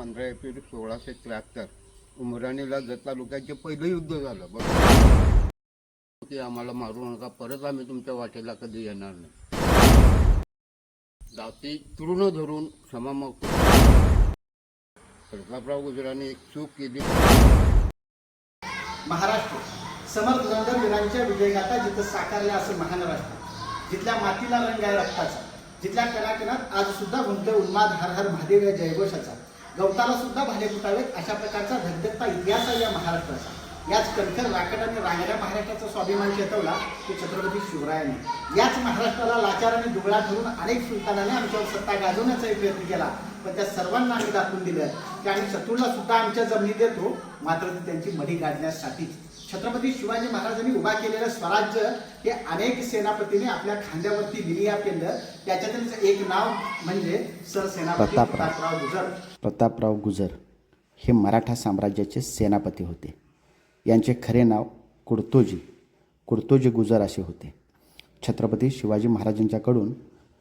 पंधरा एप्रिल सोळाशे त्र्याहत्तर. उमराणीला जत तालुक्याचे पहिलं युद्ध झालं. बरं की आम्हाला मारू नका. परत आम्ही तुमच्या वाटेला कधी येणार नाही. दाती तृण धरून क्षमा मग प्रतापराव गुजराने एक चूक केली. महाराष्ट्र. समर्थ वीरांच्या विजयगाथा जिथं साकारल्या असं महान राष्ट्र जिथल्या मातीला रंग आहे रक्ताचा. जिथल्या कणाकणात आज सुद्धा घुमतोय उन्माद हर हर महादेव या जयघोषाचा. गवताला सुद्धा भाले फुटावेत अशा प्रकारचा धगधगता इतिहास आहे या महाराष्ट्राचा. याच कणखर राकट आणि रांगड्या महाराष्ट्राचा स्वाभिमान चेतवला की छत्रपती शिवरायांनी. याच महाराष्ट्राला लाचार आणि दुबळा ठरून अनेक सुलतानाने आमच्यावर सत्ता गाजवण्याचाही प्रयत्न केला. पण त्या सर्वांना आम्ही दाखवून दिलं की आम्ही शत्रूला सुद्धा आमच्या जमिनी देतो मात्र ती त्यांची मढी काढण्यासाठीच छत्रपती शिवाजी महाराजांनी उभा केलेलं स्वराज्य हे अनेक सेनापतींनी आपल्या खांद्यावरती लिहिया केलं. त्याच्यातच एक नाव म्हणजे सरसेनापती प्रतापराव. प्रतापराव गुजर. प्रतापराव गुजर हे मराठा साम्राज्याचे सेनापती होते. यांचे खरे नाव कुडतोजी कुडतोजी गुजर असे होते. छत्रपती शिवाजी महाराजांच्याकडून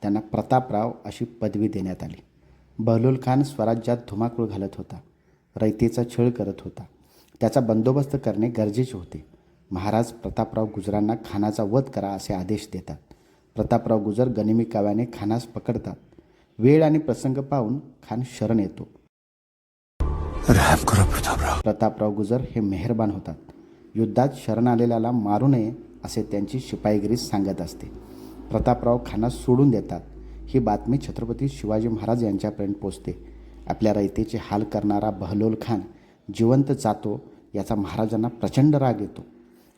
त्यांना प्रतापराव अशी पदवी देण्यात आली. बहलोल खान स्वराज्यात धुमाकूळ घालत होता. रयतेचा छळ करत होता. त्याचा बंदोबस्त करणे गरजेचे होते. महाराज प्रतापराव गुजरांना खानाचा वध करा असे आदेश देतात. प्रतापराव गुजर गनिमी काव्याने खानास पकडतात. वेळ आणि प्रसंग पाहून खान शरण येतो. प्रतापराव. प्रतापराव गुजर हे मेहरबान होतात. युद्धात शरण आलेल्याला मारू नये असे त्यांची शिपाईगिरी सांगत असते. प्रतापराव खानास सोडून देतात. ही बातमी छत्रपती शिवाजी महाराज यांच्यापर्यंत पोचते. आपल्या रयतेचे हाल करणारा बहलोल खान जिवंत जातो याचा महाराजांना प्रचंड राग येतो.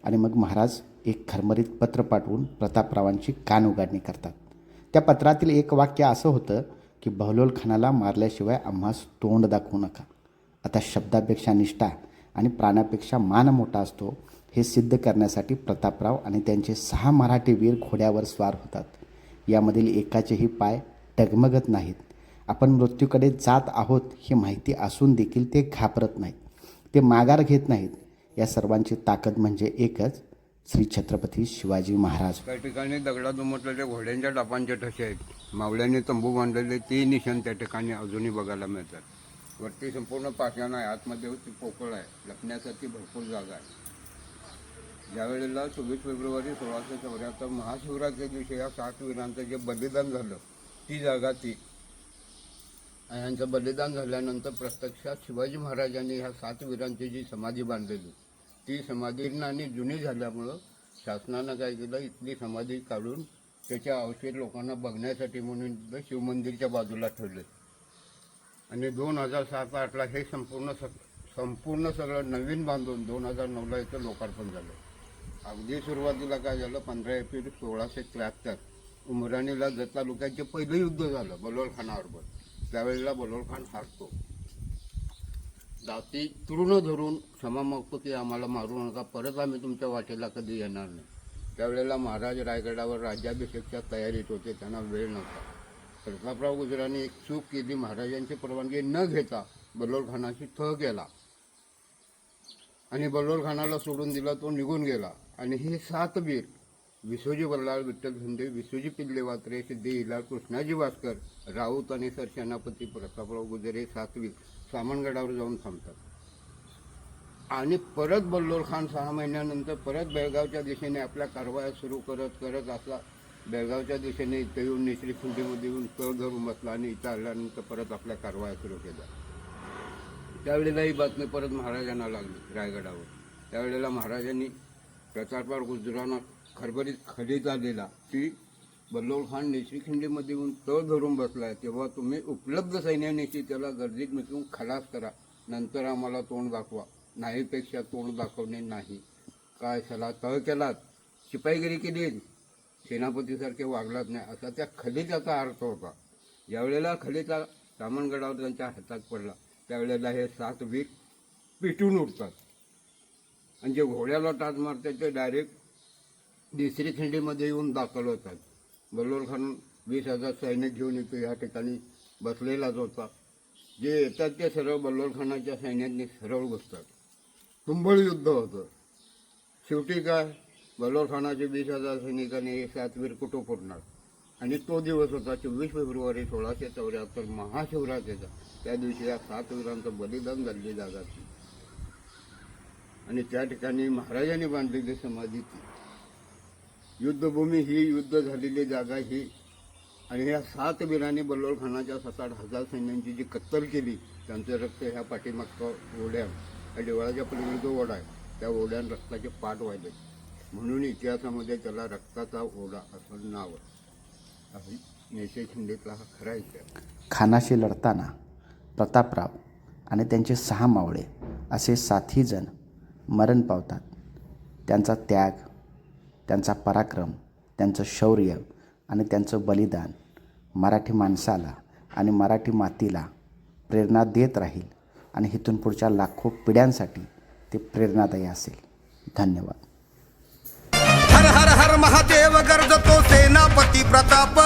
आणि मग महाराज एक खरमरीत पत्र पाठवून प्रतापरावांची कान उघडणी करतात. त्या पत्रातील एक वाक्य असं होतं की बहलोल खानाला मारल्याशिवाय आम्हास तोंड दाखवू नका. आता शब्दापेक्षा निष्ठा आणि प्राणापेक्षा मान मोठा असतो हे सिद्ध करण्यासाठी प्रतापराव आणि त्यांचे सहा मराठी वीर घोड्यावर स्वार होतात. यामधील एकाचेही पाय डगमगत नाहीत. आपण मृत्यूकडे जात आहोत ही माहिती असून देखील ते घाबरत नाहीत. ते माघार घेत नाहीत. या सर्वांची ताकद म्हणजे एकच श्री छत्रपती शिवाजी महाराज. त्या ठिकाणी दगडात उमटलेल्या घोड्यांच्या टापांचे ठसे आहेत मावळ्यांनी तंबू बांधलेले ते निशाण त्या ठिकाणी अजूनही बघायला मिळतात. वरती संपूर्ण पाषाण आहे आतमध्ये ती पोकळ आहे लपण्यासाठी भरपूर जागा आहे. ज्यावेळेला चोवीस फेब्रुवारी सोळाशे चौऱ्याहत्तर महाशिवरात्री दिवशी या सात वीरांचं जे बलिदान झालं ती जागा ती. आणि यांचं बलिदान झाल्यानंतर प्रत्यक्षात शिवाजी महाराजांनी ह्या सात वीरांची जी समाधी बांधलेली ती समाधी आणि जुनी झाल्यामुळं शासनानं काय केलं इथली समाधी काढून त्याच्या अवशेष लोकांना बघण्यासाठी म्हणून शिवमंदिरच्या बाजूला ठेवले. आणि दोन हजार सात आठला हे संपूर्ण स संपूर्ण सगळं नवीन बांधून दोन हजार नऊला इथं लोकार्पण झालं. अगदी सुरुवातीला काय झालं पंधरा एप्रिल सोळाशे त्र्याहत्तर उमराणीला जत तालुक्याचे पहिलं युद्ध झालं बलोलखानाबरोबर. त्यावेळेला बलोलखान हारतो. जाती तृण धरून क्षमा मागतो की आम्हाला मारू नका परत आम्ही तुमच्या वाटेला कधी येणार नाही. त्यावेळेला महाराज रायगडावर राज्याभिषेकच्या तयारीत होते त्यांना वेळ नव्हता. प्रतापराव गुजराने एक चूक केली महाराजांची परवानगी न घेता बलोलखानाशी थ गेला. केला आणि बलोल खानाला सोडून दिला तो निघून गेला. आणि हे सात वीर विश्वजी बल्लाळ विठ्ठल धुंदे विश्वजी पिल्ले वात्रे सिद्धी कृष्णाजी भास्कर राऊत आणि सरसेनापती प्रतापराव गुजरे सातवीर सात सामनगडावर जाऊन थांबतात. आणि परत बल्लोर खान सहा महिन्यानंतर परत बेळगावच्या दिशेने आपल्या कारवाया सुरू करत करत असला बेळगावच्या दिशेने इथं येऊन निश्री खुंडीमध्ये येऊन तळ धरून बसला आणि इथं आल्यानंतर परत आपल्या कारवाया सुरू केल्या. त्यावेळेला ही बातमी परत महाराजांना लागली रायगडावर. त्यावेळेला महाराजांनी प्रतापराव गुजरांना खरबरीत खलीचा दिला. की बल्लोळ खान नेसरीखिंडीमध्ये येऊन तळ धरून बसलाय तेव्हा तुम्ही उपलब्ध सैन्यानिशी त्याला गर्दीत मिसळून खलास करा. नंतर आम्हाला तोंड दाखवा. नाहीपेक्षा तोंड दाखवणे नाही. काय सला तळ केलात? शिपाईगिरी केली सेनापतीसारखे वागलात नाही असा त्या खलिताचा अर्थ होता. ज्यावेळेला खलिता सामनगडावर त्यांच्या हातात पडला. त्यावेळेला हे सात वीर पिटून उठतात आणि जे घोड्याला टाच मारतात ते डायरेक्ट तिसरी खिंडीमध्ये येऊन दाखल होतात. बल्लोर खान वीस हजार सैनिक घेऊन येतो ह्या ठिकाणी बसलेलाच होता. जे येतात ते सरळ बल्लोर खानाच्या सैन्यातनी सरळ घुसतात तुंबळ युद्ध होतं. शेवटी काय? बल्लोर खानाचे वीस हजार सैनिकांनी हे सात वीर कुठं फोडणार आणि तो दिवस होता चोवीस फेब्रुवारी सोळाशे चौऱ्याहत्तर महाशिवरात्रीचा. त्या दिवशी या सात वीरांचं बलिदान झालेली जागा ती आणि त्या ठिकाणी महाराजांनी बांधलेली समाधी ती युद्धभूमी ही युद्ध झालेली जागा ही आणि ह्या सात वीरांनी बल्लोळ खानाच्या सात आठ हजार सैन्यांची जी कत्तल केली त्यांचं रक्त ह्या पाठीमागच्या ओढ्या या देवळाच्या पलीकडे जो ओढा आहे त्या ओढ्यान रक्ताचे पाठ व्हायले म्हणून इतिहासामध्ये त्याला रक्ताचा ओढा असं नाव आहे. खानाशी लढताना प्रतापराव आणि त्यांचे सहा मावळे असे साथी जण मरण पावतात. त्यांचा त्याग त्यांचा पराक्रम त्यांचं शौर्य आणि त्यांचं बलिदान मराठी माणसाला आणि मराठी मातीला प्रेरणा देत राहील आणि इथून पुढच्या लाखो पिढ्यांसाठी ते प्रेरणादायी असेल. धन्यवाद. महादेव गर्जतो सेनापती प्रताप.